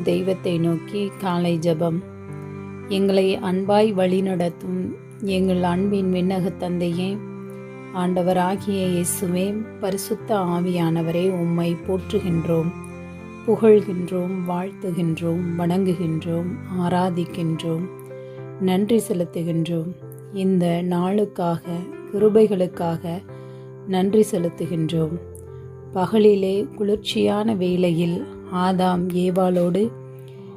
தெய்வத்தை நோக்கி காலை ஜெபம். எங்களை அன்பாய் வழிநடத்தும் எங்கள் அன்பின் விண்ணக தந்தையே ஆண்டவராகிய இயேசுவே பரிசுத்த ஆவியானவரே உம்மை போற்றுகின்றோம் புகழ்கின்றோம் வாழ்த்துகின்றோம் வணங்குகின்றோம் ஆராதிக்கின்றோம் நன்றி செலுத்துகின்றோம். இந்த நாளுக்காக கிருபைகளுக்காக நன்றி செலுத்துகின்றோம். பகலிலே குளிர்ச்சியான வேளையில் ஆதாம் ஏவாளோடு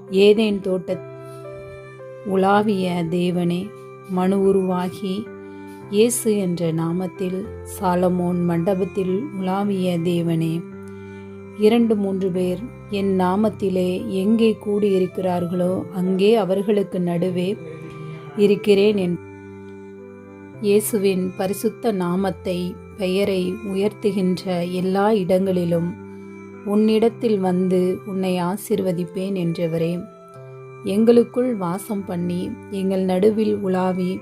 ஏதேன் தோட்ட உலாவிய தேவனே மனு உருவாகி இயேசு என்ற நாமத்தில் சாலமோன் மண்டபத்தில் உலாவிய தேவனே. இரண்டு மூன்று பேர் என் நாமத்திலே எங்கே கூடியிருக்கிறார்களோ அங்கே அவர்களுக்கு நடுவே இருக்கிறேன் என் இயேசுவின் பரிசுத்த நாமத்தை பெயரை உயர்த்துகின்ற எல்லா இடங்களிலும் உன்னிடத்தில் வந்து உன்னை ஆசிர்வதிப்பேன் என்றவரே. எங்களுக்குள் வாசம் பண்ணி எங்கள் நடுவில் உலாவி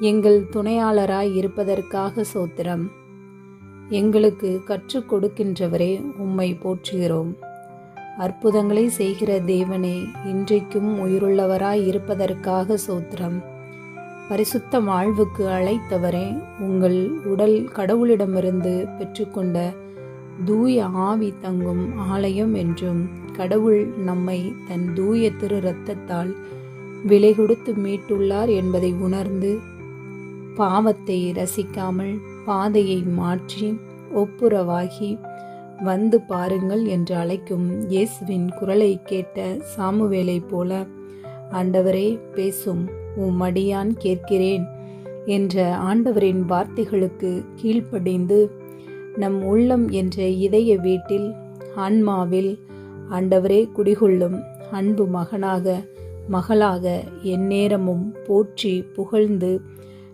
எங்கள் துணையாளராய் இருப்பதற்காக சோத்திரம். எங்களுக்கு கற்றுக் கொடுக்கின்றவரே உம்மை போற்றுகிறோம். அற்புதங்களை செய்கிற தேவனே இன்றைக்கும் உயிருள்ளவராய் இருப்பதற்காக சோத்திரம். பரிசுத்த வாழ்வுக்கு அழைத்தவரே உங்கள் உடல் கடவுளிடமிருந்து பெற்றுக்கொண்ட தூய ஆவி தங்கும் ஆலயம் என்றும் கடவுள் நம்மை தன் தூய திரு இரத்தத்தால் விலை கொடுத்து மீட்டுள்ளார் என்பதை உணர்ந்து பாவத்தை ரசிக்காமல் பாதையை மாற்றி ஒப்புரவாகி வந்து பாருங்கள் என்று அழைக்கும் இயேசுவின் குரலை கேட்ட சாமுவேலை போல ஆண்டவரே பேசும் உம் மடியான் கேட்கிறேன் என்ற ஆண்டவரின் வார்த்தைகளுக்கு கீழ்ப்படிந்து நம் உள்ளம் என்ற இதய வீட்டில் ஆன்மாவில் ஆண்டவரே குடிகொள்ளும் அன்பு மகனாக மகளாக எந்நேரமும் போற்றி புகழ்ந்து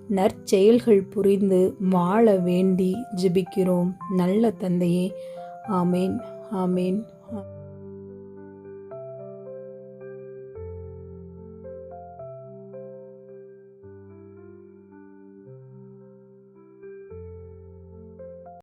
நற்செயல்கள் புரிந்து வாழ வேண்டி ஜிபிக்கிறோம். நல்ல தந்தையே. ஆமேன். ஆமேன்.